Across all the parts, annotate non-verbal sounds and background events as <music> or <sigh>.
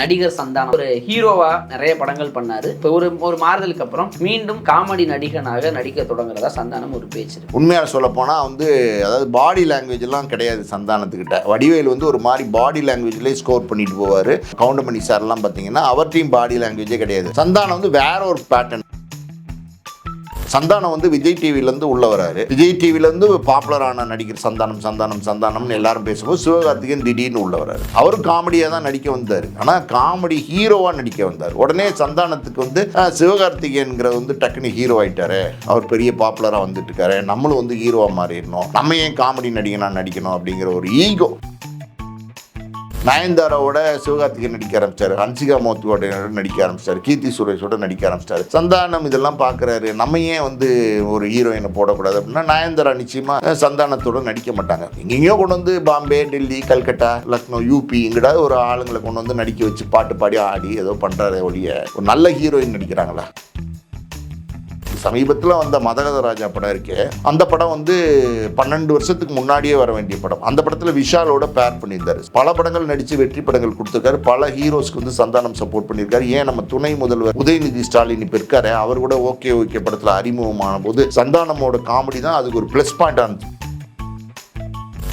நடிகர் சந்தானம். ஒரு ஹீரோவா நிறைய படங்கள் பண்ணாரு. இப்போ ஒரு ஒரு மாறுதலுக்கு அப்புறம் மீண்டும் காமெடி நடிகனாக நடிக்க தொடங்குறதா சந்தானம் ஒரு பேச்சு உண்மையாக சொல்ல போனால் வந்து அதாவது பாடி லாங்குவேஜ் எல்லாம் கிடையாது சந்தானத்துக்கிட்ட. வடிவேல் வந்து ஒரு மாதிரி பாடி லாங்குவேஜ்லேயே ஸ்கோர் பண்ணிட்டு போவார். கவுண்டமணி சார்லாம் பார்த்தீங்கன்னா அவர்ட்டையும் பாடி லாங்குவேஜே கிடையாது. சந்தானம் வந்து வேற ஒரு பேட்டர்ன் சந்தானம் வந்து விஜய் டிவிலேருந்து உள்ள வராரு. விஜய் டிவிலேருந்து பாப்புலரான நடிகர் சந்தானம் சந்தானம் சந்தானம்னு எல்லாரும் பேசும்போது சிவகார்த்திகேயன் திடீர்னு உள்ள வராரு. அவரும் காமெடியாக தான் நடிக்க வந்தார். ஆனால் காமெடி ஹீரோவாக நடிக்க வந்தார். உடனே சந்தானத்துக்கு வந்து சிவகார்த்திகேயன்கிற வந்து டக்குன்னு ஹீரோ ஆயிட்டாரு. அவர் பெரிய பாப்புலராக வந்துட்டு இருக்காரு நம்மளும் வந்து ஹீரோவாக மாறிடணும். நம்ம ஏன் காமெடி நடிகனாக நடிக்கணும்? அப்படிங்கிற ஒரு ஈகோ. நயன்தாராவோட சிவகார்த்திகேயன் நடிக்க ஆரம்பிச்சார். ஹன்சிகா மோத்துவோட நடிக்க ஆரம்பிச்சார். கீர்த்தி சுரேஷோட நடிக்க ஆரம்பிச்சாரு. சந்தானம் இதெல்லாம் பார்க்குறாரு நம்ம ஏன் வந்து ஒரு ஹீரோயினை போடக்கூடாது அப்படின்னா நயன்தாரா நிச்சயமா சந்தானத்தோட நடிக்க மாட்டாங்க. எங்கெங்கேயோ கொண்டு வந்து பாம்பே டெல்லி கல்கட்டா லக்னோ யூபி இங்கடாவது ஒரு ஆளுங்களை கொண்டு வந்து நடிக்க வச்சு பாட்டு பாடி ஆடி ஏதோ பண்ணுறாரு ஒழிய ஒரு நல்ல ஹீரோயின் நடிக்கிறாங்களா? சமீபத்தில் வந்த மதகத ராஜா படம் இருக்கே அந்த படம் வந்து பன்னெண்டு வருஷத்துக்கு முன்னாடியே வர வேண்டிய படம். அந்த படத்தில் விஷாலோட பேர் பண்ணியிருந்தாரு. பல படங்கள் நடித்து வெற்றி படங்கள் கொடுத்துருக்காரு. பல ஹீரோஸ்க்கு வந்து சந்தானம் சப்போர்ட் பண்ணியிருக்காரு. ஏன் நம்ம துணை முதல்வர் உதயநிதி ஸ்டாலின் இப்போ இருக்காரு அவர் கூட ஓகே ஓகே படத்தில் அறிமுகமான போது சந்தானமோட காமெடி தான் அதுக்கு ஒரு ப்ளஸ் பாயிண்ட் ஆனது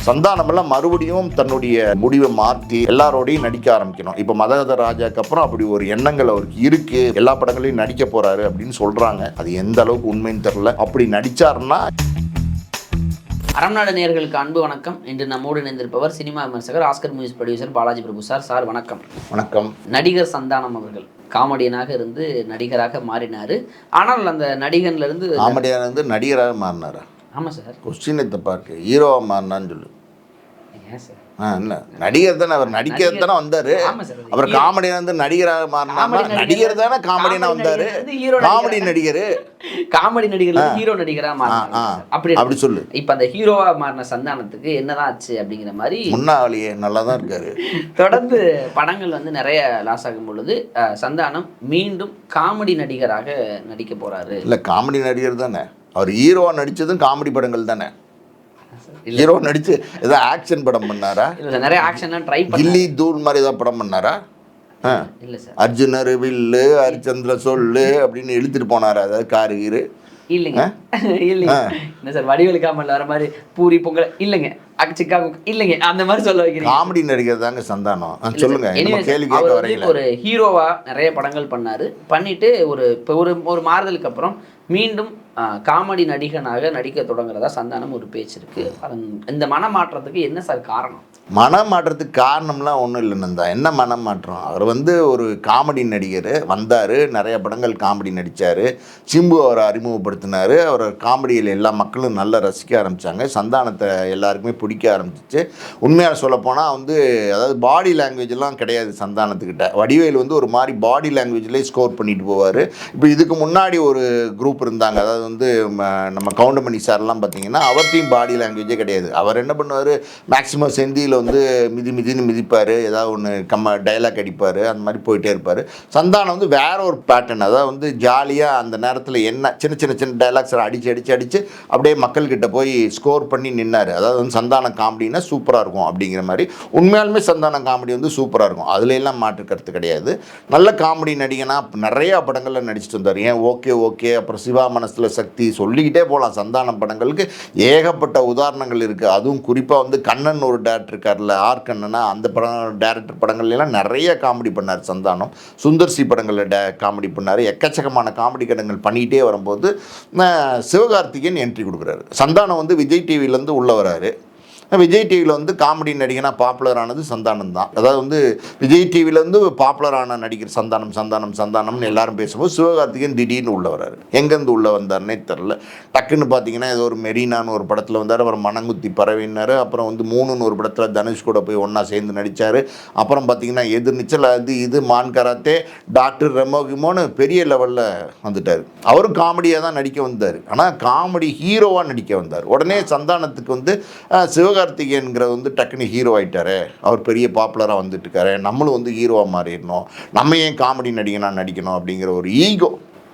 சந்தானமெல்லாம் மறுபடியும் தன்னுடைய முடிவை மாற்றி எல்லாரோடையும் நடிக்க ஆரம்பிக்கணும். இப்போ மதகத ராஜாக்கு அப்புறம் அப்படி ஒரு எண்ணங்கள் அவருக்கு இருக்கு. எல்லா படங்களையும் நடிக்க போறாரு அப்படின்னு சொல்றாங்க. அது எந்த அளவுக்கு உண்மைன்னு தெரியல. அப்படி நடிச்சாருன்னா அறம்நாடு நேயர்களுக்கு அன்பு வணக்கம். இன்று நம்மோடு இணைந்திருப்பவர் சினிமா விமர்சகர் Oscar movies producer Balaji Prabhu sir. Sir வணக்கம். வணக்கம். நடிகர் சந்தானம் அவர்கள் காமெடியனாக இருந்து நடிகராக மாறினார். ஆனால் அந்த நடிகன்ல இருந்து காமெடியான வந்து நடிகராக மாறினாரா? ஆமாம் சார். கொஸ்டினை தப்பா இருக்கு ஹீரோவா மாறினான்னு சொல்லு. நடிகர் தானே அவர் நடிக்கிறது தானே வந்தாரு. அவர் காமெடியா வந்து நடிகராக மாறினா காமெடி நடிகர். நடிகர். தானே காமெடினா காமெடி வந்தாரு. நடிகர்? காமெடி நடிகர். காமெடி இருந்து ஹீரோ நடிகரா சார். அப்படி அப்படி சொல்லு. இப்ப அந்த ஹீரோவா மாறின சந்தானத்துக்கு என்னதான் ஆச்சு அப்படிங்கிற மாதிரி முன்னாலேயே நல்லா தான் இருக்காரு. தொடர்ந்து படங்கள் வந்து நிறைய லாஸ் ஆகும் பொழுது சந்தானம் மீண்டும் காமெடி நடிகராக நடிக்க போறாரு. இல்லை காமெடி நடிகர் தானே. அவர் ஹீரோவா நடிச்சதும் காமெடி படங்கள் தானே. ஹீரோ நடிச்சு ஏதோ ஆக்ஷன் படம் பண்ணாரா? இல்ல நிறைய ஆக்ஷன்லாம் ட்ரை கில்லி தூள் மாதிரி ஏதாவது படம் பண்ணாரா? இல்ல சார். அர்ஜுனர் வில்லு ஹரிச்சந்திர சொல்லு அப்படின்னு இழுத்துட்டு போனாரா? அதாவது காரு கீரு? இல்லைங்க. இல்லைங்க. என்ன சார் வடிவேலு காமெடியில் வர மாதிரி பூரி பொங்கல் இல்லைங்க. அக் சிக்காகோ இல்லைங்க. அந்த மாதிரி சொல்ல வைக்கிறீங்க. காமெடி நடிகர் தாங்க சந்தானம். சொல்லுங்க. கேள்வி ஒரு ஹீரோவா நிறைய படங்கள் பண்ணாரு. பண்ணிட்டு ஒரு இப்போ ஒரு ஒரு மாறுதலுக்கு அப்புறம் மீண்டும் காமெடி நடிகனாக நடிக்க தொடங்குறதா சந்தானம் ஒரு பேச்சு இருக்கு. அதன் இந்த மனமாற்றத்துக்கு என்ன சார் காரணம்? மனம் மாற்றத்துக்கு காரணம்லாம் ஒன்றும் இல்லைன்னு தான் என்ன மனம் மாற்றம் அவர் வந்து ஒரு காமெடி நடிகர். வந்தார். நிறைய படங்கள் காமெடி நடித்தார் சிம்பு அவரை அறிமுகப்படுத்தினார். அவர் காமெடியில் எல்லா மக்களும் நல்லா ரசிக்க ஆரம்பித்தாங்க சந்தானத்தை எல்லாருக்குமே பிடிக்க ஆரம்பிச்சிச்சு. உண்மையாக சொல்லப்போனால் வந்து அதாவது பாடி லாங்குவேஜ்லாம் கிடையாது சந்தானத்துக்கிட்ட. வடிவேல் வந்து ஒரு மாதிரி பாடி லாங்குவேஜ்லேயே ஸ்கோர் பண்ணிட்டு போவார். இப்போ இதுக்கு முன்னாடி ஒரு குரூப் இருந்தாங்க. அதாவது வந்து ம- நம்ம கவுண்டமணி சார்லாம் பார்த்தீங்கன்னா அவர்த்தையும் பாடி லாங்குவேஜே கிடையாது. அவர் என்ன பண்ணுவார்? மேக்ஸிமம் செந்தியில் வந்து மிதி மிதின்னு மிதிப்பார் ஏதாவது ஒன்று கம்ம டைலாக் அடிப்பார் அந்த மாதிரி போயிட்டே இருப்பார். சந்தானம் வந்து வேற ஒரு பேட்டர்ன் அதாவது வந்து ஜாலியாக அந்த நேரத்தில் என்ன சின்ன சின்ன சின்ன டைலாக்ஸ் அடித்து அடித்து அடித்து அப்படியே மக்கள்கிட்ட போய் ஸ்கோர் பண்ணி நின்னார். அதாவது வந்து சந்தானம் காமெடினா சூப்பராக இருக்கும் அப்படிங்கிற மாதிரி. உண்மையாலுமே சந்தானம் காமெடி வந்து சூப்பராக இருக்கும். அதுல எல்லாம் மாற்று கருத்து கிடையாது. நல்ல காமெடி நடிகனாக நிறையா படங்களில் நடிச்சிட்டு வந்தார். ஏன்? Okay okay. அப்புறம் சிவா மனசில் சக்தி சொல்லிக்கிட்டே போகலாம் சந்தானம் படங்களுக்கு. ஏகப்பட்ட உதாரணங்கள் இருக்குது அதுவும் குறிப்பாக வந்து கண்ணன் ஒரு டேரக்டர் இருக்கார்ல ஆர் கண்ணனா அந்த படம் டேரக்டர் படங்கள்லாம் நிறைய காமெடி பண்ணார் சந்தானம். சுந்தர் சி படங்களில் டே காமெடி பண்ணார். எக்கச்சக்கமான காமெடி கடங்கள் பண்ணிகிட்டே வரும்போது சிவகார்த்திகேயன் என்ட்ரி கொடுக்குறாரு. சந்தானம் வந்து விஜய் டிவிலேருந்து உள்ளே வராரு. விஜய் டிவியில் வந்து காமெடி நடிகனாக பாப்புலர் ஆனது சந்தானம் தான். அதாவது வந்து விஜய் டிவிலேருந்து பாப்புலரான நடிகர் சந்தானம் சந்தானம் சந்தானம்னு எல்லாரும் பேசும்போது சிவகார்த்திகேயன் திடீர்னு உள்ள வர்றாரு. எங்கேருந்து உள்ள வந்தார்னே தெரில டக்குன்னு பார்த்தீங்கன்னா ஏதோ ஒரு மெரினான்னு ஒரு படத்தில் வந்தார். அப்புறம் மணங்குத்தி பறவைனார் அப்புறம் வந்து மூணுன்னு ஒரு படத்தில் தனுஷ் கூட போய் ஒன்றா சேர்ந்து நடித்தார் அப்புறம் பார்த்தீங்கன்னா எதிர்நீச்சல் அது இது மான் கராத்தே டாக்டர் ரெமோகிமோன்னு பெரிய லெவலில் வந்துட்டார். அவரும் காமெடியாக தான் நடிக்க வந்தார். ஆனால் காமெடி ஹீரோவாக நடிக்க வந்தார். உடனே சந்தானத்துக்கு வந்து அஹ், சிவகார்த்திகேயன்கிற வந்து டக்குன்னு ஹீரோ ஆயிட்டாரு. அவர் பெரிய பாப்புலராக வந்துட்டுருக்காரு. நம்மளும் வந்து ஹீரோவாக மாறிடணும். நம்ம ஏன் காமெடி நடிகனாக நடிக்கணும் அப்படிங்கிற ஒரு ஈகோ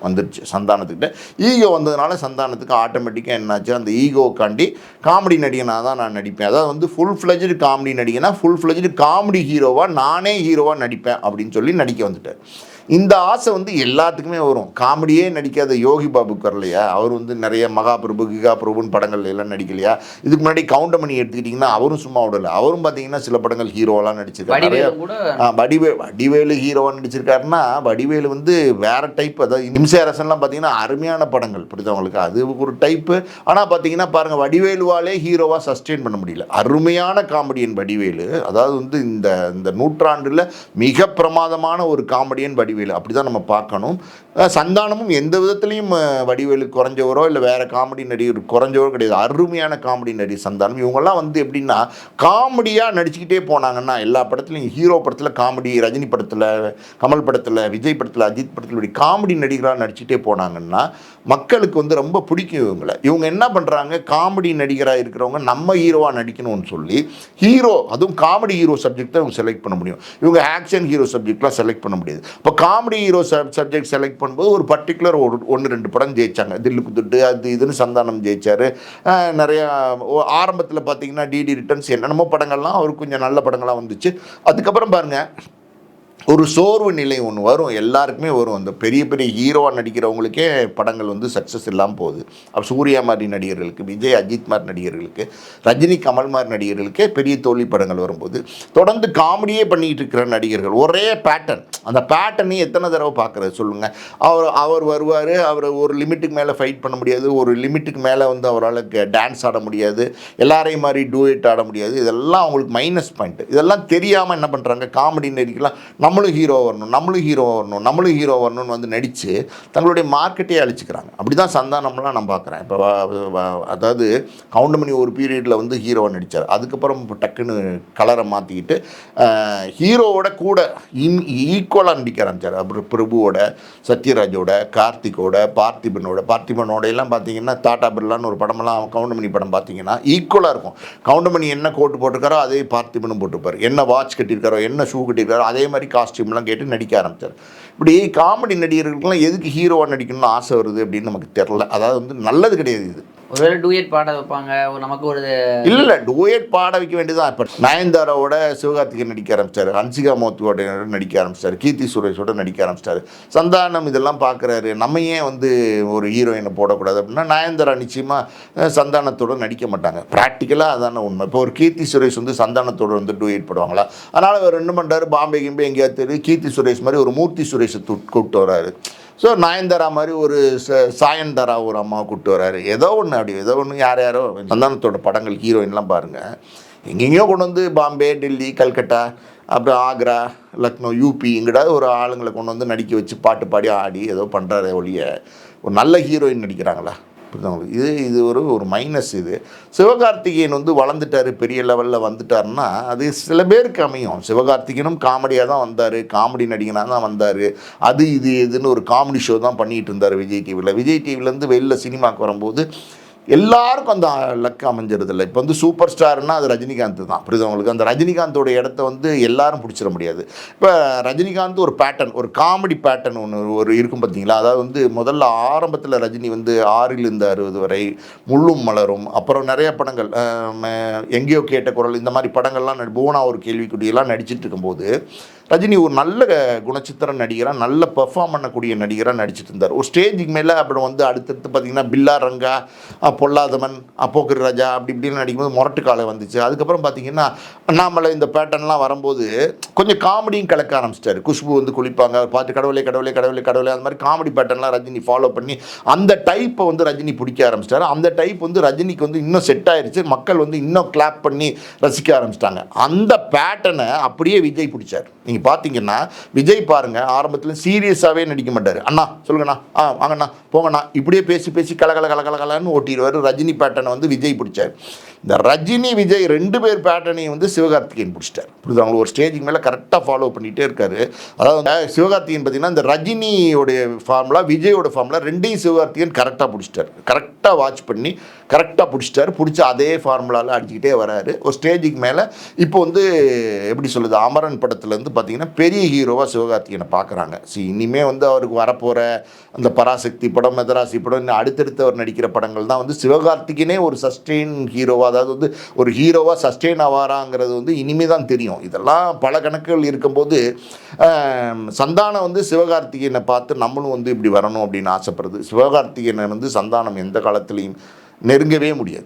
வந்துருச்சு சந்தானத்துக்கிட்ட. ஈகோ வந்ததுனால சந்தானத்துக்கு ஆட்டோமேட்டிக்காக என்னாச்சு? அந்த ஈகோக்காண்டி காமெடி நடிகனாக தான் நான் நடிப்பேன். அதாவது வந்து ஃபுல் ஃப்ளெஜ்டு காமெடி நடிகனா ஃபுல் ஃப்ளெஜ்டு காமெடி ஹீரோவாக நானே ஹீரோவாக நடிப்பேன் அப்படின்னு சொல்லி நடிக்க வந்துட்டேன் இந்த ஆசை வந்து எல்லாத்துக்குமே வரும். காமெடியே நடிக்காத யோகி பாபுக்கு வரலையா அவர் வந்து நிறைய மகாபிரபு கிகா பிரபுன்னு படங்கள் எல்லாம் நடிக்கலையா? இதுக்கு முன்னாடி கவுண்டமணி எடுத்துக்கிட்டிங்கன்னா அவரும் சும்மா விடல. அவரும் பார்த்தீங்கன்னா சில படங்கள் ஹீரோவெல்லாம் நடிச்சிருக்காரு. வடிவே வடிவேலு ஹீரோவா நடிச்சிருக்காருன்னா வடிவேலு வந்து வேற டைப் அதாவது நிமிஷ அரசன்லாம் பார்த்தீங்கன்னா அருமையான படங்கள். புரியுதவங்களுக்கு அது ஒரு டைப்பு ஆனால் பார்த்தீங்கன்னா பாருங்கள் வடிவேலுவாலே ஹீரோவாக சஸ்டெயின் பண்ண முடியல. அருமையான காமெடியன் வடிவேலு. அதாவது வந்து இந்த இந்த நூற்றாண்டில் மிக பிரமாதமான ஒரு காமெடியன் வடிவேலு. அப்படி தான் நம்ம பார்க்கணும். சந்தானமும் எந்த விதத்துலையும் வடிவேலு குறைஞ்சவரோ இல்லை வேறு காமெடி நடிகர் குறைஞ்சவரோ கிடையாது. அருமையான காமெடி நடிகர் சந்தானம். இவங்கெல்லாம் வந்து எப்படின்னா காமெடியாக நடிச்சுக்கிட்டே போனாங்கன்னா எல்லா படத்துலையும் ஹீரோ படத்தில் காமெடி ரஜினி படத்தில் கமல் படத்தில் விஜய் படத்தில் அஜித் படத்தில் இப்படி காமெடி நடிகராக நடிச்சுட்டே போனாங்கன்னா மக்களுக்கு வந்து ரொம்ப பிடிக்கும் இவங்களை. இவங்க என்ன பண்ணுறாங்க காமெடி நடிகராக இருக்கிறவங்க நம்ம ஹீரோவாக நடிக்கணும்னு சொல்லி ஹீரோ அதுவும் காமெடி ஹீரோ சப்ஜெக்ட் இவங்க செலக்ட் பண்ண முடியும். இவங்க ஆக்ஷன் ஹீரோ சப்ஜெக்ட்லாம் செலக்ட் பண்ண முடியாது. இப்போ காமெடி ஹீரோ சப்ஜெக்ட் செலக்ட் பண்ணும்போது ஒரு பர்டிகுலர் ஒரு ஒன்று ரெண்டு படம் ஜெயிச்சாங்க. தில்லு குத்துட்டு அது இதுன்னு சந்தானம் ஜெயிச்சார். நிறையா ஆரம்பத்தில் பார்த்தீங்கன்னா டிடி ரிட்டர்ன்ஸ் என்னென்னமோ படங்கள்லாம் அவருக்கு கொஞ்சம் நல்ல படங்களாக வந்துச்சு. அதுக்கப்புறம் பாருங்கள் ஒரு சோர்வு நிலை ஒன்று வரும். எல்லாருக்குமே வரும். அந்த பெரிய பெரிய ஹீரோவாக நடிக்கிறவங்களுக்கே படங்கள் வந்து சக்ஸஸ் இல்லாமல் போகுது. அப்போ சூர்யா மாதிரி நடிகர்களுக்கு விஜய் அஜித் மாதிரி நடிகர்களுக்கு ரஜினி கமல் மாதிரி நடிகர்களுக்கே பெரிய தோல்வி படங்கள் வரும்போது தொடர்ந்து காமெடியே பண்ணிக்கிட்டு இருக்கிற நடிகர்கள் ஒரே பேட்டர்ன் அந்த பேட்டர்னே எத்தனை தடவை பார்க்குறது சொல்லுங்கள் அவர் அவர் வருவார் அவர் ஒரு லிமிட்டுக்கு மேலே ஃபைட் பண்ண முடியாது. ஒரு லிமிட்டுக்கு மேலே வந்து அவரால் டான்ஸ் ஆட முடியாது. எல்லாரையும் மாதிரி டூயட் ஆட முடியாது. இதெல்லாம் அவங்களுக்கு மைனஸ் பாயிண்ட் இதெல்லாம் தெரியாமல் என்ன பண்ணுறாங்க காமெடி நடிக்கலாம் நம்மளும் ஹீரோ வரணும் நம்மளும் ஹீரோ வரணும் நம்மளும் ஹீரோ வரணும்னு வந்து நடித்து தங்களுடைய மார்க்கெட்டே அழிச்சிக்கிறாங்க. அப்படி தான் சந்தானம்லாம் நான் பார்க்குறேன். இப்போ அதாவது கவுண்டமணி ஒரு பீரியடில் வந்து ஹீரோவை நடித்தார் அதுக்கப்புறம் இப்போ டக்குன்னு கலரை மாற்றிக்கிட்டு ஹீரோவோட கூட ஈக்குவலாக நடிக்க ஆரம்பித்தார் அப்புறம் பிரபுவோட சத்யராஜோட கார்த்திகோட பார்த்திபனோட பார்த்திபனோட எல்லாம் பார்த்தீங்கன்னா டாடா பிர்லான்னு ஒரு படமெல்லாம் கவுண்டமணி படம் பார்த்தீங்கன்னா ஈக்குவலாக இருக்கும். கவுண்டமணி என்ன கோட்டு போட்டிருக்காரோ அதே பார்த்திபனும் போட்டிருப்பார். என்ன வாட்ச் கட்டியிருக்காரோ என்ன ஷூ கட்டியிருக்காரோ அதே மாதிரி காஸ்டியூம்லாம் கேட்டு நடிக்க ஆரம்பித்தார் இப்படி காமெடி நடிகர்களுக்கெல்லாம் எதுக்கு ஹீரோவாக நடிக்கணும்னு ஆசை வருது அப்படின்னு நமக்கு தெரில அதாவது வந்து நல்லது கிடையாது இது. ஒருவேளை டூயட் பாட வைப்பாங்க ஒரு நமக்கு ஒரு இல்ல டூயட் பாட வைக்க வேண்டியதான் இப்போ நயன்தாராவோட சிவகார்த்திகை நடிக்க ஆரம்பிச்சாரு ஹன்சிகா மோத்துவோட நடிக்க ஆரம்பிச்சாரு கீர்த்தி சுரேஷோட நடிக்க ஆரம்பிச்சாரு. சந்தானம் இதெல்லாம் பார்க்குறாரு நம்ம ஏன் வந்து ஒரு ஹீரோயினை போடக்கூடாது அப்படின்னா நயன்தாரா நிச்சயமா சந்தானத்தோட நடிக்க மாட்டாங்க. ப்ராக்டிக்கலாக அதான உண்மை. இப்போ ஒரு கீர்த்தி சுரேஷ் வந்து சந்தானத்தோட வந்து டூயட் போடுவாங்களா? அதனால் அவர் என்ன பண்ணுறாரு பாம்பே கிம்பே எங்கேயாவது தெரியும் கீர்த்தி சுரேஷ் மாதிரி ஒரு மூர்த்தி சுரேஷை கூப்பிட்டு வராரு. ஸோ நயன்தாரா மாதிரி ஒரு ச- சாயன்தாரா ஒரு அம்மா கூப்பிட்டு வராரு. ஏதோ ஒன்று அப்படி ஏதோ ஒன்று யார் யாரோ சந்தானத்தோட படங்கள் ஹீரோயின்லாம் பாருங்கள் எங்கெங்கேயோ கொண்டு வந்து பாம்பே டெல்லி கல்கட்டா அப்புறம் ஆக்ரா லக்னோ யூபி இங்கிட்ட ஒரு ஆளுங்களை கொண்டு வந்து நடிக்க வச்சு பாட்டு பாடி ஆடி ஏதோ பண்ணுறாரு ஒழிய ஒரு நல்ல ஹீரோயின் நடிக்கிறாங்களா? புரியுதா இது இது ஒரு ஒரு மைனஸ் இது. சிவகார்த்திகேயன் வந்து வளர்ந்துட்டாரு பெரிய லெவலில் வந்துட்டாருன்னா அது சில பேருக்கு அமையும். சிவகார்த்திகேயனும் காமெடியாக தான் வந்தார் காமெடி நடிகனாக தான் வந்தார். அது இது இதுன்னு ஒரு காமெடி ஷோ தான் பண்ணிகிட்டு இருந்தார் விஜய் டிவியில் விஜய் டிவிலேருந்து வெளில சினிமாவுக்கு வரும்போது எல்லாருக்கும் அந்த லக் அமைஞ்சிருது இல்லை இப்போ வந்து சூப்பர் ஸ்டார்னா அது ரஜினிகாந்த் தான். புரியுது உங்களுக்கு? அந்த ரஜினிகாந்தோட இடத்த வந்து எல்லாரும் பிடிச்சிட முடியாது. இப்போ ரஜினிகாந்த் ஒரு பேட்டர்ன் ஒரு காமெடி பேட்டர்ன் ஒன்று ஒரு இருக்கும் பார்த்தீங்களா அதாவது வந்து முதல்ல ஆரம்பத்தில் ரஜினி வந்து ஆறிலிருந்து அறுபது வரை முள்ளும் மலரும். அப்புறம் நிறைய படங்கள் எங்கேயோ கேட்ட குரல் இந்த மாதிரி படங்கள்லாம் நடி- புவனா ஒரு கேள்விக்குடியெல்லாம் நடிச்சிட்டு இருக்கும்போது ரஜினி ஒரு நல்ல குணச்சித்திர நடிகராக நல்ல பெர்ஃபார்ம் பண்ணக்கூடிய நடிகராக நடிச்சிட்டு இருந்தார். ஒரு ஸ்டேஜுக்கு மேலே அப்புறம் வந்து அடுத்தடுத்து பார்த்தீங்கன்னா பில்லா ரங்கா பொல்லாதவன் அப்போக்கர் ராஜா அப்படி இப்படின்னு நடிக்கும்போது முரட்டு காலை வந்துச்சு. அதுக்கப்புறம் பார்த்தீங்கன்னா அண்ணாமலை இந்த பேட்டர்ன்லாம் வரும்போது கொஞ்சம் காமெடியும் கலக்க ஆரம்பிச்சிட்டாரு. குஷ்பு வந்து குளிப்பாங்க பார்த்து கடவுளே கடவுளே கடவுளே கடவுளே அந்த மாதிரி காமெடி பேட்டர்ன்லாம் ரஜினி ஃபாலோ பண்ணி அந்த டைப்பை வந்து ரஜினி பிடிக்க ஆரம்பிச்சிட்டாரு. அந்த டைப் வந்து ரஜினிக்கு வந்து இன்னும் செட் ஆயிருச்சு. மக்கள் வந்து இன்னும் கிளாப் பண்ணி ரசிக்க ஆரம்பிச்சிட்டாங்க. அந்த பேட்டர்னை அப்படியே விஜய் பிடிச்சார். நீங்கள் பார்த்தீங்கன்னா விஜய் பாருங்கள் ஆரம்பத்தில் சீரியஸாகவே நடிக்க மாட்டார். அண்ணா சொல்லுங்கண்ணா ஆ வாங்கண்ணா போங்கண்ணா. இப்படியே பேசி பேசி கலகல கலகலகலன்னு கலன்னு ஓட்டிடுவார். பண்ணிடுவார் ரஜினி பேட்டனை வந்து விஜய் பிடிச்சார். இந்த ரஜினி விஜய் ரெண்டு பேர் பேட்டனையும் வந்து சிவகார்த்திகேயன் பிடிச்சிட்டார். புரியுது? அவங்க ஒரு ஸ்டேஜுக்கு மேலே கரெக்டாக ஃபாலோ பண்ணிகிட்டே இருக்காரு. அதாவது சிவகார்த்திகேயன் பார்த்தீங்கன்னா இந்த ரஜினியோடைய ஃபார்முலா விஜயோட ஃபார்முலா ரெண்டையும் சிவகார்த்திகேயன் கரெக்டாக பிடிச்சிட்டார். கரெக்டாக வாட்ச் பண்ணி கரெக்டாக பிடிச்சிட்டாரு. பிடிச்சி அதே ஃபார்முலாவில் அடிச்சுக்கிட்டே வராரு. ஒரு ஸ்டேஜுக்கு மேலே இப்போ வந்து எப்படி சொல்லுது அமரன் படத்துலேருந்து பார்த்தீங்கன்னா பெரிய ஹீரோவாக சிவகார்த்திகேயனை பார்க்குறாங்க சி இனிமே வந்து அவருக்கு வரப்போகிற அந்த பராசக்தி படம் மெதராசி படம் இன்னும் அடுத்தடுத்து அவர் நடிக்கிற படங்கள் தான் வந்து சிவகார்த்திகனே ஒரு சஸ்டெயின் ஹீரோவாக அதாவது வந்து ஒரு ஹீரோவாக சஸ்டெயின் ஆவாராங்கிறது வந்து இனிமே தான் தெரியும். இதெல்லாம் பல கணக்குகள் இருக்கும்போது சந்தானம் வந்து சிவகார்த்திகேயனை பார்த்து நம்மளும் வந்து இப்படி வரணும் அப்படின்னு ஆசைப்படுறது சிவகார்த்திகேயனை வந்து சந்தானம் எந்த காலத்துலேயும் நெருங்கவே முடியாது.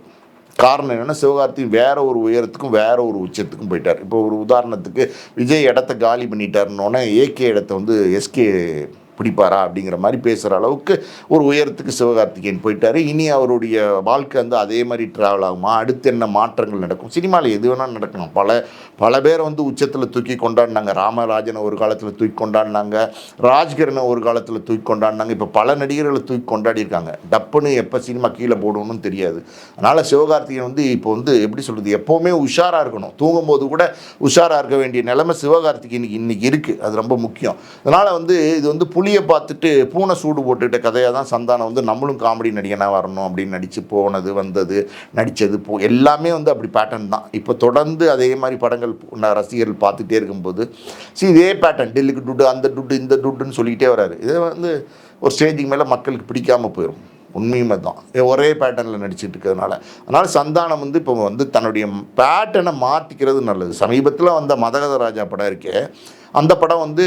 காரணம் என்னென்னா சிவகார்த்தி வேற ஒரு உயரத்துக்கும் வேற ஒரு உச்சத்துக்கும் போயிட்டார். இப்போ ஒரு உதாரணத்துக்கு விஜய் இடத்த காலி பண்ணிட்டாருன்னொன்னே ஏகே இடத்த வந்து எஸ்கே பிடிப்பாரா அப்படிங்கிற மாதிரி பேசுகிற அளவுக்கு ஒரு உயரத்துக்கு சிவகார்த்திகேயன் போயிட்டார். இனி அவருடைய வாழ்க்கை வந்து அதே மாதிரி ட்ராவல் ஆகுமா? அடுத்து என்ன மாற்றங்கள் நடக்கும்? சினிமாவில் எது வேணால் நடக்கணும் பல பல பேரை வந்து உச்சத்தில் தூக்கி கொண்டாடினாங்க. ராமராஜனை ஒரு காலத்தில் தூக்கி கொண்டாடினாங்க. ராஜ்கிரனை ஒரு காலத்தில் தூக்கி கொண்டாடினாங்க. இப்போ பல நடிகர்களை தூக்கி கொண்டாடி இருக்காங்க டப்புன்னு எப்போ சினிமா கீழே போடணும்னு தெரியாது. அதனால் சிவகார்த்திகேயன் வந்து இப்போ வந்து எப்படி சொல்கிறது எப்போவுமே உஷாராக இருக்கணும். தூங்கும்போது கூட உஷாராக இருக்க வேண்டிய நிலைமை சிவகார்த்திகேயனுக்கு இன்றைக்கி இருக்குது அது ரொம்ப முக்கியம். அதனால் வந்து இது வந்து புலி புளியை பார்த்துட்டு பூனை சூடு போட்டுக்கிட்ட கதையாக தான் சந்தானம் வந்து நம்மளும் காமெடி நடிகனாக வரணும் அப்படின்னு நடித்து போனது வந்தது நடித்தது போ எல்லாமே வந்து அப்படி பேட்டர்ன் தான். இப்போ தொடர்ந்து அதே மாதிரி படங்கள் நான் ரசிகர்கள் பார்த்துட்டே இருக்கும்போது சி இதே பேட்டர்ன் டெல்லிக்கு டுட்டு அந்த டுட்டு இந்த டுட்டுன்னு சொல்லிக்கிட்டே வராரு. இதை வந்து ஒரு ஸ்டேஜுக்கு மேலே மக்களுக்கு பிடிக்காம போயிடும் உண்மையுமே தான். ஒரே பேட்டர்னில் நடிச்சிட்டு இருக்கிறதுனால. அதனால் சந்தானம் வந்து இப்போ வந்து தன்னுடைய பேட்டர்னை மாற்றிக்கிறது நல்லது. சமீபத்தில் வந்த மதகத ராஜா படம் இருக்கே அந்த படம் வந்து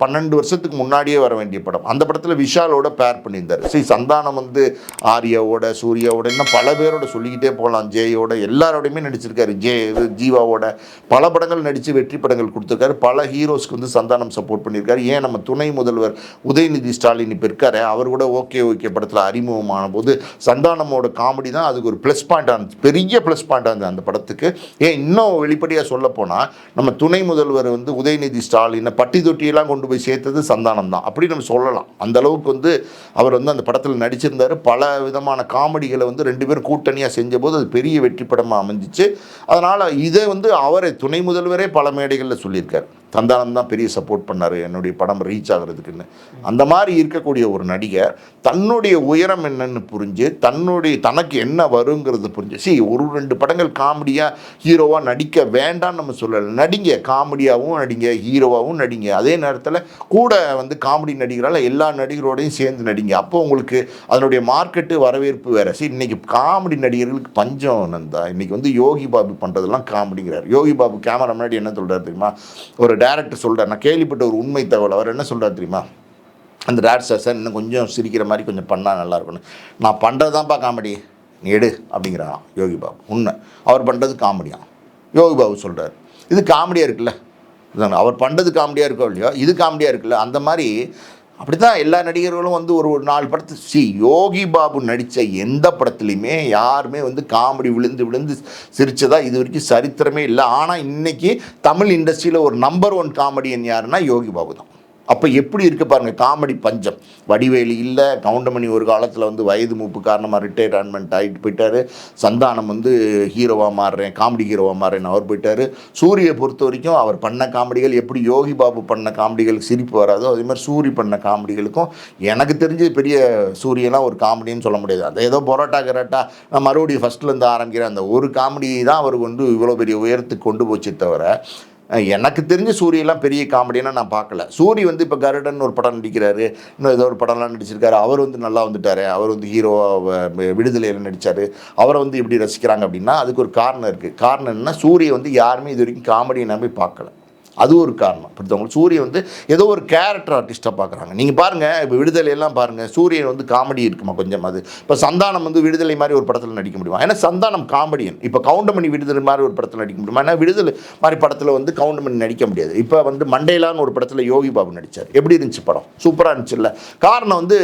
பன்னெண்டு வருஷத்துக்கு முன்னாடியே வர வேண்டிய படம். அந்த படத்தில் விஷாலோட பேர் பண்ணியிருந்தார். சரி சந்தானம் வந்து ஆர்யாவோட சூர்யாவோட இன்னும் பல பேரோட சொல்லிக்கிட்டே போகலாம். ஜெயோட எல்லாரோடையுமே நடிச்சிருக்காரு. ஜே இது ஜீவாவோட. பல படங்கள் நடித்து வெற்றி படங்கள் கொடுத்துருக்காரு. பல ஹீரோஸ்க்கு வந்து சந்தானம் சப்போர்ட் பண்ணியிருக்காரு. ஏன் நம்ம துணை முதல்வர் உதயநிதி ஸ்டாலின் இப்போ இருக்காரு அவர் கூட ஓகே ஓகே படத்தில் அறிமுகமான போது சந்தானமோட காமெடி தான் அதுக்கு ஒரு ப்ளஸ் பாயிண்ட் இருந்துச்சு. பெரிய ப்ளஸ் பாயிண்ட் ஆனது அந்த படத்துக்கு. ஏன் இன்னும் வெளிப்படையாக சொல்ல போனால் நம்ம துணை முதல்வர் வந்து உதயநிதி ஸ்டாலினை பட்டி தொட்டியெல்லாம் கொண்டு போய் சேர்த்தது சந்தானம் தான் அப்படி நம்ம சொல்லலாம். அந்த அளவுக்கு வந்து அவர் வந்து அந்த படத்தில் நடிச்சிருந்தார். பல விதமான காமெடிகளை வந்து ரெண்டு பேரும் கூட்டணியாக செஞ்சபோது அது பெரிய வெற்றி படமாக அமைஞ்சிச்சு. அதனால் இதை வந்து அவரை துணை முதல்வரே பல மேடைகளில் சொல்லியிருக்கார். சந்தானம் தான் பெரிய சப்போர்ட் பண்ணார். என்னுடைய படம் ரீச் ஆகிறதுக்குன்னு. அந்த மாதிரி இருக்கக்கூடிய ஒரு நடிகர் தன்னுடைய உயரம் என்னன்னு புரிஞ்சு தன்னுடைய தனக்கு என்ன வருங்கிறது புரிஞ்சு சி ஒரு ரெண்டு படங்கள் காமெடியாக ஹீரோவாக நடிக்க வேண்டாம்னு நம்ம சொல்லலை. நடிங்க காமெடியாகவும் நடிங்க ஹீரோ ஹீரோவாகவும் நடிங்க. அதே நேரத்தில் கூட வந்து காமெடி நடிகரால் எல்லா நடிகரோடையும் சேர்ந்து நடிங்க. அப்போ உங்களுக்கு அதனுடைய மார்க்கெட்டு வரவேற்பு வேறு. சரி இன்றைக்கி காமெடி நடிகர்களுக்கு பஞ்சம் நந்தா இன்றைக்கி வந்து யோகி பாபு பண்ணுறதெல்லாம் காமெடிங்கிறார். யோகி பாபு கேமரா முன்னாடி என்ன சொல்கிறார் தெரியுமா? ஒரு டேரக்டர் சொல்கிறார் நான் கேள்விப்பட்ட ஒரு உண்மை தகவல். அவர் என்ன சொல்கிறார் தெரியுமா? அந்த டேரக்டர் சார் சார் இன்னும் கொஞ்சம் சிரிக்கிற மாதிரி கொஞ்சம் பண்ணால் நல்லாயிருக்கும்னு நான் பண்ணுறது தான்ப்பா காமெடி. நீ எடு அப்படிங்கிறாராம் யோகி பாபு. உண்மை. அவர் பண்ணுறது காமெடியாம். யோகி பாபு சொல்கிறார் இது காமெடியாக இருக்குல்ல? இதாங்க அவர் பண்ணுறது காமெடியாக இருக்கோ இல்லையோ இது காமெடியாக இருக்குல்ல அந்த மாதிரி அப்படி தான் எல்லா நடிகர்களும் வந்து ஒரு ஒரு நாலு படத்து சி யோகி பாபு நடித்த எந்த படத்துலையுமே யாருமே வந்து காமெடி விழுந்து விழுந்து சிரிச்சதா இது வரைக்கும் சரித்திரமே இல்லை. ஆனால் இன்றைக்கி தமிழ் இண்டஸ்ட்ரியில் ஒரு நம்பர் ஒன் காமெடியன் யாருன்னா யோகி பாபு தான். அப்போ எப்படி இருக்கு பாருங்கள் காமெடி பஞ்சம். வடிவேலி இல்லை கவுண்டமணி ஒரு காலத்தில் வந்து வயது மூப்பு காரணமாக ரிட்டையர்மெண்ட் ஆகிட்டு போயிட்டாரு. சந்தானம் வந்து ஹீரோவாக மாறுறேன் காமெடி ஹீரோவாக மாறுறேன் அவர் போயிட்டாரு. சூரியை பொறுத்த வரைக்கும் அவர் பண்ண காமெடிகள் எப்படி யோகி பாபு பண்ண காமெடிகளுக்கு சிரிப்பு வராதோ அதே மாதிரி சூரி பண்ண காமெடிகளுக்கும் எனக்கு தெரிஞ்சு பெரிய சூரியெல்லாம் ஒரு காமெடின்னு சொல்ல முடியாது. அது ஏதோ பொரோட்டா கராட்டா நான் மறுபடியும் ஃபஸ்ட்லேருந்து ஆரம்பிக்கிறேன். அந்த ஒரு காமெடி தான் அவருக்கு வந்து இவ்வளோ பெரிய உயரத்துக்கு கொண்டு போச்சே தவிர எனக்கு தெரிஞ்ச சூரியெல்லாம் பெரிய காமெடினா நான் பார்க்கல. சூரி வந்து இப்போ கருடன் ஒரு படம் நடிக்கிறாரு. இன்னும் ஏதோ ஒரு படம்லாம் நடிச்சிருக்காரு. அவர் வந்து நல்லா வந்துட்டாரு. அவர் வந்து ஹீரோவாக விடுதலையில் நடித்தார் அவரை வந்து எப்படி ரசிக்கிறாங்க அப்படின்னா அதுக்கு ஒரு காரணம் இருக்குது காரணம் என்னென்னா சூரிய வந்து யாருமே இது வரைக்கும் காமெடியை நம்பி பார்க்கல. அது ஒரு காரணம். புரியுதவங்களுக்கு சூரியன் வந்து ஏதோ ஒரு கேரக்டர் ஆர்டிஸ்ட்டாக பார்க்குறாங்க. நீங்கள் பாருங்கள் இப்போ விடுதலையெல்லாம் பாருங்கள் சூரியன் வந்து காமெடி இருக்குமா கொஞ்சம் அது. இப்போ சந்தானம் வந்து விடுதலை மாதிரி ஒரு படத்தில் நடிக்க முடியுமா? ஏன்னா சந்தானம் காமெடியன் இப்போ கவுண்டமணி விடுதலை மாதிரி ஒரு படத்தில் நடிக்க முடியுமா? ஏன்னா விடுதலை மாதிரி படத்தில் வந்து கவுண்டமணி நடிக்க முடியாது. இப்போ வந்து மண்டேலான்னு ஒரு படத்தில் யோகி பாபு நடித்தார் எப்படி இருந்துச்சு படம்? சூப்பராக இருந்துச்சுல்ல. காரணம் வந்து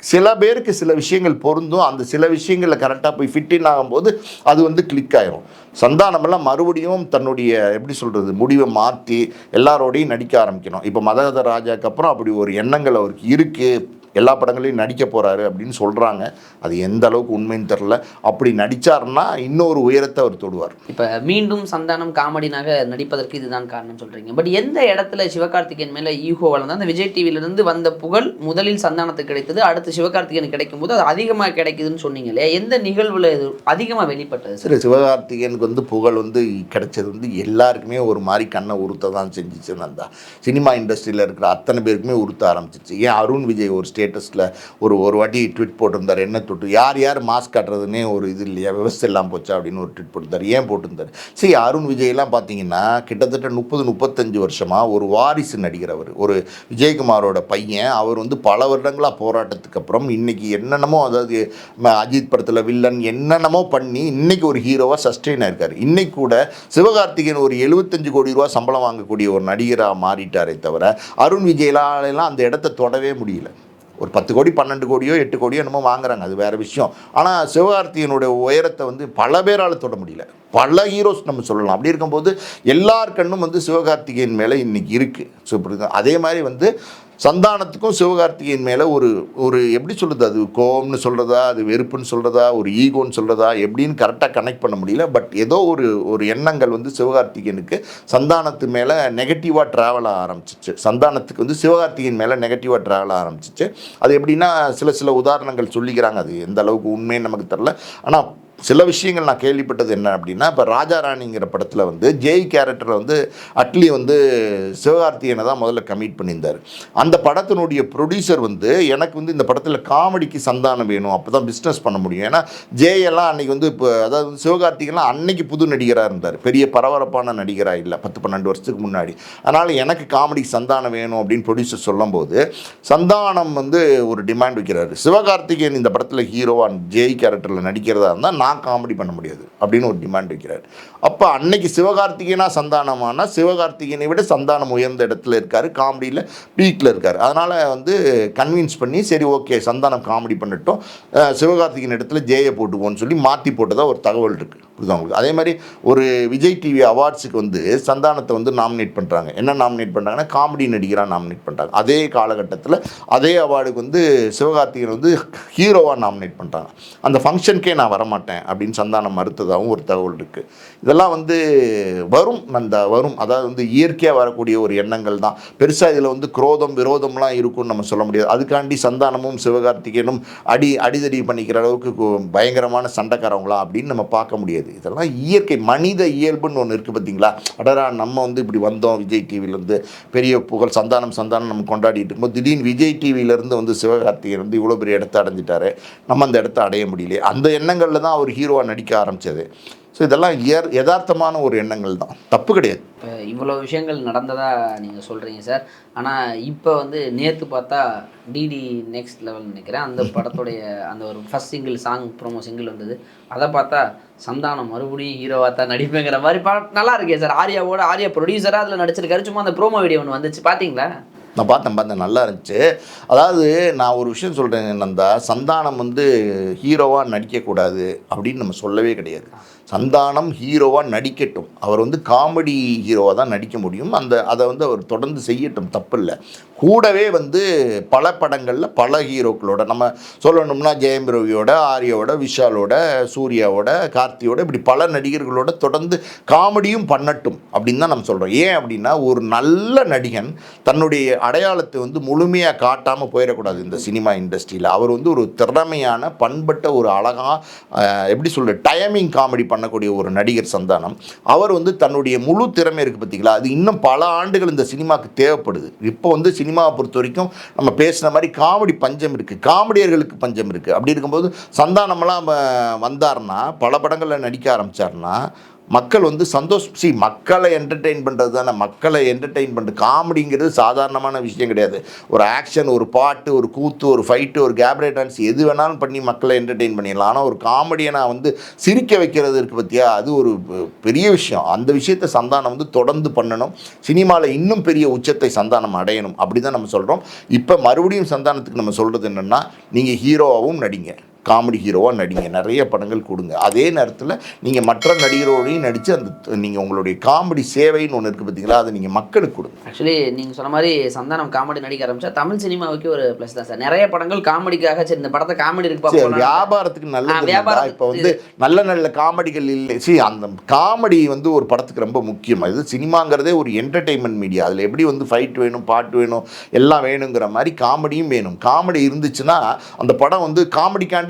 சில பேருக்கு சில விஷயங்கள் பொருந்தும். அந்த சில விஷயங்களில் கரெக்டாக போய் ஃபிட்டின் ஆகும்போது அது வந்து கிளிக் ஆயிரும். சந்தானமெல்லாம் மறுபடியும் தன்னுடைய எப்படி சொல்கிறது முடிவை மாற்றி எல்லாரோடையும் நடிக்க ஆரம்பிக்கணும். இப்போ மதகத ராஜாக்கு அப்புறம் அப்படி ஒரு எண்ணங்கள் அவருக்கு இருக்குது எல்லா படங்களையும் நடிக்க போகிறாரு அப்படின்னு சொல்கிறாங்க அது எந்த அளவுக்கு உண்மைன்னு தெரில அப்படி நடித்தாருன்னா இன்னொரு உயரத்தை அவர் தொடுவார். இப்போ மீண்டும் சந்தானம் காமெடினாக நடிப்பதற்கு இதுதான் காரணம் சொல்றீங்க. பட் எந்த இடத்துல சிவகார்த்திகேயன் மேல ஈகோ வளர்ந்து அந்த விஜய் டிவில இருந்து வந்த புகழ் முதலில் சந்தானத்துக்கு கிடைத்தது. அடுத்து சிவகார்த்திகேயன் கிடைக்கும் போது அது அதிகமாக கிடைக்குதுன்னு சொன்னீங்க இல்லையா? எந்த நிகழ்வுல இது அதிகமா வெளிப்பட்டது? சார் சிவகார்த்திகேயனுக்கு வந்து புகழ் வந்து கிடைச்சது வந்து எல்லாருக்குமே ஒரு மாதிரி கண்ணை உறுத்த தான் செஞ்சிச்சு நந்தா. சினிமா இண்டஸ்ட்ரியில் இருக்கிற அத்தனை பேருக்குமே உறுத்த ஆரம்பிச்சிச்சு. ஏன் அருண் விஜய் ஒரு லேட்டஸ்ட்டில் ஒரு ஒரு வாட்டி ட்வீட் போட்டிருந்தார். என்ன தொட்டு யார் யார் மாஸ்க் காட்டுறதுன்னே ஒரு இது இல்லையா? விவசாயம் எல்லாம் போச்சா அப்படின்னு ஒரு ட்வீட் போட்டிருந்தார். ஏன் போட்டிருந்தார்? சரி அருண் விஜய்லாம் பார்த்தீங்கன்னா கிட்டத்தட்ட முப்பது முப்பத்தஞ்சு வருஷமாக ஒரு வாரிசு நடிகர் அவர். ஒரு விஜயகுமாரோட பையன். அவர் வந்து பல வருடங்களாக போராட்டத்துக்கு அப்புறம் இன்றைக்கி என்னென்னமோ அதாவது அஜித் படத்தில் வில்லன் என்னென்னமோ பண்ணி இன்னைக்கு ஒரு ஹீரோவாக சஸ்டெயின் ஆயிருக்கார். இன்றைக்கி கூட சிவகார்த்திகேயன் ஒரு எழுபத்தஞ்சு கோடி ரூபா சம்பளம் வாங்கக்கூடிய ஒரு நடிகராக மாறிட்டாரே தவிர அருண் விஜயலாலெல்லாம் அந்த இடத்த தொடவே முடியல. ஒரு பத்து கோடி பன்னெண்டு கோடியோ எட்டு கோடியோ என்னமோ வாங்குறாங்க அது வேறு விஷயம். ஆனால் சிவகார்த்தியனுடைய உயரத்தை வந்து பல பேரால் தொட முடியல. பல ஹீரோஸ் நம்ம சொல்லலாம். அப்படி இருக்கும்போது எல்லார் கண்ணும் வந்து சிவகார்த்திகேயன் மேலே இன்றைக்கி இருக்குது ஸோ அதே மாதிரி வந்து சந்தானத்துக்கும் சிவகார்த்திகேயன் மேலே ஒரு ஒரு எப்படி சொல்கிறது அது கோவம்னு சொல்கிறதா அது வெறுப்புன்னு சொல்கிறதா ஒரு ஈகோன்னு சொல்கிறதா எப்படின்னு கரெக்டாக கனெக்ட் பண்ண முடியல. பட் ஏதோ ஒரு ஒரு எண்ணங்கள் வந்து சிவகார்த்திகேயனுக்கு சந்தானத்து மேலே நெகட்டிவாக ட்ராவல் ஆரம்பிச்சிச்சு. சந்தானத்துக்கு வந்து சிவகார்த்திகேயன் மேலே நெகட்டிவாக ட்ராவல் ஆரம்பிச்சிச்சு. அது எப்படின்னா சில சில உதாரணங்கள் சொல்லிக்கிறாங்க. அது எந்த அளவுக்கு உண்மைன்னு நமக்கு தெரில ஆனால் சில விஷயங்கள் நான் கேள்விப்பட்டது என்ன அப்படின்னா இப்போ ராஜா ராணிங்கிற படத்தில் வந்து ஜெய் கேரக்டரை வந்து அட்லி வந்து சிவகார்த்திகேயனை தான் முதல்ல கமிட் பண்ணியிருந்தார். அந்த படத்தினுடைய ப்ரொடியூசர் வந்து எனக்கு வந்து இந்த படத்தில் காமெடிக்கு சந்தானம் வேணும் அப்போ தான் பிஸ்னஸ் பண்ண முடியும். ஏன்னா ஜெயெல்லாம் எல்லாம் வந்து இப்போ அதாவது சிவகார்த்திகெல்லாம் அன்னைக்கு புது நடிகராக இருந்தார். பெரிய பரபரப்பான நடிகராக இல்லை பத்து பன்னெண்டு வருஷத்துக்கு முன்னாடி. அதனால் எனக்கு காமெடிக்கு சந்தானம் வேணும் அப்படின்னு ப்ரொடியூசர் சொல்லும்போது சந்தானம் வந்து ஒரு டிமாண்ட் வைக்கிறாரு. சிவகார்த்திகேயன் இந்த படத்தில் ஹீரோவான் ஜெய் கேரக்டரில் நடிக்கிறதா இருந்தால் நான் காமெடி பண்ண முடியாது அப்படின்னு ஒரு டிமாண்ட் வைக்கிறார் அப்போ அன்னைக்கு சிவகார்த்திகேயனா சந்தானமானா சிவகார்த்திகேயனை விட சந்தானம் உயர்ந்த இடத்துல இருக்கார் காமெடியில் பீக்கில் இருக்கார். அதனால் வந்து கன்வின்ஸ் பண்ணி சரி ஓகே சந்தானம் காமெடி பண்ணட்டும். அஹ் சிவகார்த்திகேயன் இடத்துல ஜெயை போட்டுக்குவோன்னு சொல்லி மாற்றி போட்டதாக ஒரு தகவல் இருக்குது புரியுதா உங்களுக்கு அதே மாதிரி ஒரு விஜய் டிவி அவார்ட்ஸுக்கு வந்து சந்தானத்தை வந்து நாமினேட் பண்ணுறாங்க என்ன நாமினேட் பண்ணுறாங்கன்னா காமெடி நடிகராக நாமினேட் பண்ணுறாங்க அதே காலகட்டத்தில் அதே அவார்டுக்கு வந்து சிவகார்த்திகேயன் வந்து ஹீரோவாக நாமினேட் பண்ணுறாங்க அந்த ஃபங்க்ஷனுக்கே நான் வரமாட்டேன் அப்படின்னு சந்தானம் மறுத்ததாகவும் ஒரு தகவல் இருக்குது இதெல்லாம் வந்து வரும் அந்த வரும். அதாவது வந்து இயற்கையாக வரக்கூடிய ஒரு எண்ணங்கள் தான். பெருசாக இதில் வந்து குரோதம் விரோதம்லாம் இருக்கும்னு நம்ம சொல்ல முடியாது. அதுக்காண்டி சந்தானமும் சிவகார்த்திகேயனும் அடி அடிதடி பண்ணிக்கிற அளவுக்கு பயங்கரமான சண்டைக்காரவங்களா அப்படின்னு நம்ம பார்க்க முடியாது. இதெல்லாம் இயற்கை மனித இயல்புன்னு ஒன்று இருக்குது பார்த்தீங்களா அடரா நம்ம வந்து இப்படி வந்தோம் விஜய் டிவிலேருந்து பெரிய புகழ் சந்தானம் சந்தானம் நம்ம கொண்டாடிட்டு இருக்கும்போது திடீர்னு விஜய் டிவியிலேருந்து வந்து சிவகார்த்திகேயன் வந்து இவ்வளோ பெரிய இடத்த அடைஞ்சிட்டாரு. நம்ம அந்த இடத்த அடைய முடியல அந்த எண்ணங்களில் தான் அவர் ஹீரோவாக நடிக்க ஆரம்பிச்சது. ஸோ இதெல்லாம் இயற் யதார்த்தமான ஒரு எண்ணங்கள் தான். தப்பு கிடையாது. இப்போ இவ்வளோ விஷயங்கள் நடந்ததா நீங்கள் சொல்கிறீங்க சார். ஆனால் இப்போ வந்து நேற்று பார்த்தா டிடி நெக்ஸ்ட் லெவல் நினைக்கிறேன். அந்த <laughs> படத்துடைய அந்த ஒரு first single song promo single வந்தது. அதை பார்த்தா சந்தானம் மறுபடியும் ஹீரோவாக தான் நடிப்பேங்கிற மாதிரி பா நல்லா இருக்கே சார். ஆர்யாவோட ஆர்யா ப்ரொடியூசராக அதில் நடிச்சிருக்காரு. சும்மா அந்த ப்ரோமோ வீடியோ ஒன்று வந்துச்சு. பார்த்தீங்களா நான் பார்த்தேன் பார்த்தேன். நல்லா இருந்துச்சு. அதாவது நான் ஒரு விஷயம் சொல்கிறேன் நந்தா. சந்தானம் வந்து ஹீரோவாக நடிக்கக்கூடாது அப்படின்னு நம்ம சொல்லவே கிடையாது. சந்தானம் ஹீரோவாக நடிக்கட்டும். அவர் வந்து காமெடி ஹீரோவாக தான் நடிக்க முடியும். அந்த அதை வந்து அவர் தொடர்ந்து செய்யட்டும். தப்பில்லை. கூடவே வந்து பல படங்களில் பல ஹீரோக்களோட நம்ம சொல்லணும்னா ஜெயம் ரவியோட ஆரியோட விஷாலோட சூர்யாவோட கார்த்தியோட இப்படி பல நடிகர்களோட தொடர்ந்து காமெடியும் பண்ணட்டும் அப்படின்னு தான் நம்ம சொல்கிறோம் ஏன் அப்படின்னா ஒரு நல்ல நடிகன் தன்னுடைய அடையாளத்தை வந்து முழுமையாக காட்டாமல் போயிடக்கூடாது இந்த சினிமா இண்டஸ்ட்ரியில். அவர் வந்து ஒரு திறமையான பண்பட்ட ஒரு அழகாக எப்படி சொல்கிற டைமிங் காமெடி பண்ணக்கூடிய ஒரு நடிகர் சந்தானம். அவர் வந்து தன்னுடைய முழு திறமை இருக்குது பார்த்தீங்களா அது இன்னும் பல ஆண்டுகள் இந்த சினிமாவுக்கு தேவைப்படுது. இப்போ வந்து சினிமாவை பொறுத்த வரைக்கும் நம்ம பேசின மாதிரி காமெடி பஞ்சம் இருக்குது காமெடியர்களுக்கு பஞ்சம் இருக்குது அப்படி இருக்கும்போது சந்தானமெல்லாம் வந்தார்னா வந்தாருன்னா பல படங்களில் நடிக்க ஆரம்பிச்சாருன்னா மக்கள் வந்து சந்தோஷம் சி மக்களை என்டர்டெயின் பண்ணுறது தானே. மக்களை என்டர்டெயின் பண்ணுறது காமெடிங்கிறது சாதாரணமான விஷயம் கிடையாது. ஒரு ஆக்ஷன் ஒரு பாட்டு ஒரு கூத்து ஒரு ஃபைட்டு ஒரு கேப்ரே டான்ஸ் எது வேணாலும் பண்ணி மக்களை என்டர்டெயின் பண்ணிடலாம். ஆனால் ஒரு காமெடியை நான் வந்து சிரிக்க வைக்கிறது இருக்குது பற்றியா அது ஒரு பெரிய விஷயம். அந்த விஷயத்தை சந்தானம் வந்து தொடர்ந்து பண்ணணும். சினிமாவில் இன்னும் பெரிய உச்சத்தை சந்தானம் அடையணும். அப்படி தான் நம்ம சொல்கிறோம் இப்போ மறுபடியும் சந்தானத்துக்கு நம்ம சொல்கிறது என்னென்னா நீங்கள் ஹீரோவாகவும் நடிங்க. காமெடி ஹீரோவாக நடிங்க. நிறைய படங்கள் கொடுங்க. அதே நேரத்தில் நீங்கள் மற்ற நடிகரோடையும் நடித்து அந்த நீங்கள் உங்களுடைய காமெடி சேவைன்னு ஒன்று இருக்குது பார்த்தீங்களா அதை நீங்கள் மக்களுக்கு கொடுங்க. ஆக்சுவலி நீங்கள் சொன்ன மாதிரி சந்தானம் காமெடி நடிக்க ஆரம்பிச்சா தமிழ் சினிமாவுக்கு ஒரு ப்ளஸ் தான் சார். நிறைய படங்கள் காமெடிக்காக சரி இந்த படத்தை காமெடி இருக்கு சரி, வியாபாரத்துக்கு நல்லது ஆ, வியாபாரத்துக்கு இப்போ வந்து நல்ல நல்ல காமெடிகள் இல்லை. சி அந்த காமெடி வந்து ஒரு படத்துக்கு ரொம்ப முக்கியம். இது சினிமாங்கிறதே ஒரு என்டர்டெயின்மெண்ட் மீடியா அதில் எப்படி வந்து ஃபைட் வேணும் பாட்டு வேணும் எல்லாம் வேணுங்கிற மாதிரி காமெடியும் வேணும். காமெடி இருந்துச்சுன்னா அந்த படம் வந்து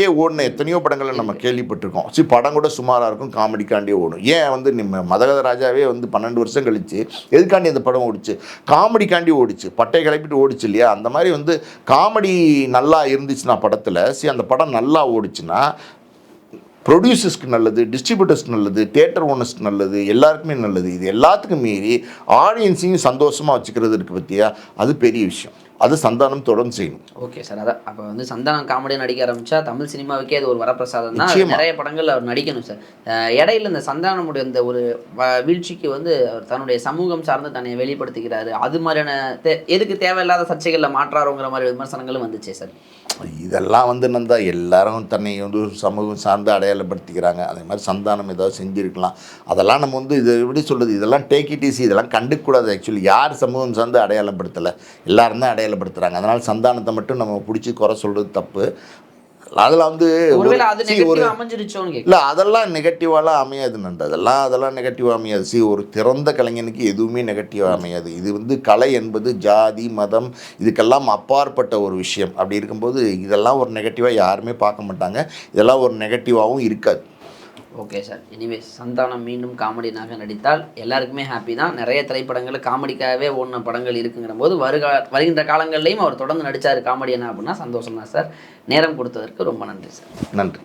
காமெடிக்காண்டியே ஓடின எத்தனையோ படங்களை நம்ம கேள்விப்பட்டிருக்கோம். சி படம் கூட சுமாராக இருக்கும் காமெடிக்காண்டியே ஓடும். ஏன் வந்து நம்ம மதகத ராஜாவே வந்து பன்னெண்டு வருஷம் கழிச்சு எதுக்காண்டி அந்த படம் ஓடிச்சு? காமெடிக்காண்டி ஓடிச்சு. பட்டை கிளப்பிட்டு ஓடிச்சு இல்லையா? அந்த மாதிரி வந்து காமெடி நல்லா இருந்துச்சுன்னா படத்தில் சி அந்த படம் நல்லா ஓடிச்சுன்னா ப்ரொடியூசர்ஸ்க்கு நல்லது டிஸ்ட்ரிபியூட்டர்ஸ்க்கு நல்லது தேட்டர் ஓனர்ஸ்க்கு நல்லது எல்லாருக்குமே நல்லது. இது எல்லாத்துக்கும் மீறி ஆடியன்ஸையும் சந்தோஷமாக வச்சுக்கிறது இருக்குது பற்றியா அது பெரிய விஷயம். அது சந்தானம் தொடர்ந்து செய்யணும். ஓகே சார் அதான். அப்போ வந்து சந்தானம் காமெடி நடிக்க ஆரம்பிச்சா தமிழ் சினிமாவுக்கே அது ஒரு வரப்பிரசாதம் தான். நிறைய படங்கள் அவர் நடிக்கணும் சார். இடையில இந்த சந்தானமுடைய இந்த ஒரு வீழ்ச்சிக்கு வந்து அவர் தன்னுடைய சமூகம் சார்ந்து தன்னை வெளிப்படுத்திக்கிறாரு அது மாதிரியான தே- எதுக்கு தேவையில்லாத சர்ச்சைகளில் மாற்றாரோங்கிற மாதிரி விமர்சனங்களும் வந்துச்சே சார். இதெல்லாம் வந்து நந்தா எல்லாரும் தன்னை வந்து சமூகம் சார்ந்து அடையாளப்படுத்திக்கிறாங்க. அதே மாதிரி சந்தானம் ஏதாவது செஞ்சுருக்கலாம். அதெல்லாம் நம்ம வந்து இது எப்படி சொல்கிறது இதெல்லாம் டேக் இட் ஈஸி இதெல்லாம் கண்டுக்கூடாது ஆக்சுவலி யார் சமூகம் சார்ந்து அடையாளப்படுத்தலை? எல்லாரும் தான் அடையாளப்படுத்துகிறாங்க அதனால் சந்தானத்தை மட்டும் நம்ம பிடிச்சி குறை சொல்கிறது தப்பு. அதில் வந்து ஒரு- இல்லை அதெல்லாம் நெகட்டிவாலாம் அமையாது நண்டு அதெல்லாம் அதெல்லாம் நெகட்டிவாக அமையாது. சி ஒரு திறந்த கலைஞனுக்கு எதுவுமே நெகட்டிவாக அமையாது. இது வந்து கலை என்பது ஜாதி மதம் இதுக்கெல்லாம் அப்பாற்பட்ட ஒரு விஷயம். அப்படி இருக்கும்போது இதெல்லாம் ஒரு நெகட்டிவாக யாருமே பார்க்க மாட்டாங்க. இதெல்லாம் ஒரு நெகட்டிவாகவும் இருக்காது. ஓகே சார் எனிவே சந்தானம் மீண்டும் காமெடினாக நடித்தால் எல்லாருக்குமே ஹாப்பி தான். நிறைய திரைப்படங்கள் காமெடிக்காகவே ஓடின படங்கள் இருக்குங்கிற போது வருகா வருகின்ற காலங்கள்லையும் அவர் தொடர்ந்து நடித்தார் காமெடியனா அப்படின்னா சந்தோஷம் தான் சார் நேரம் கொடுத்ததற்கு ரொம்ப நன்றி சார் நன்றி.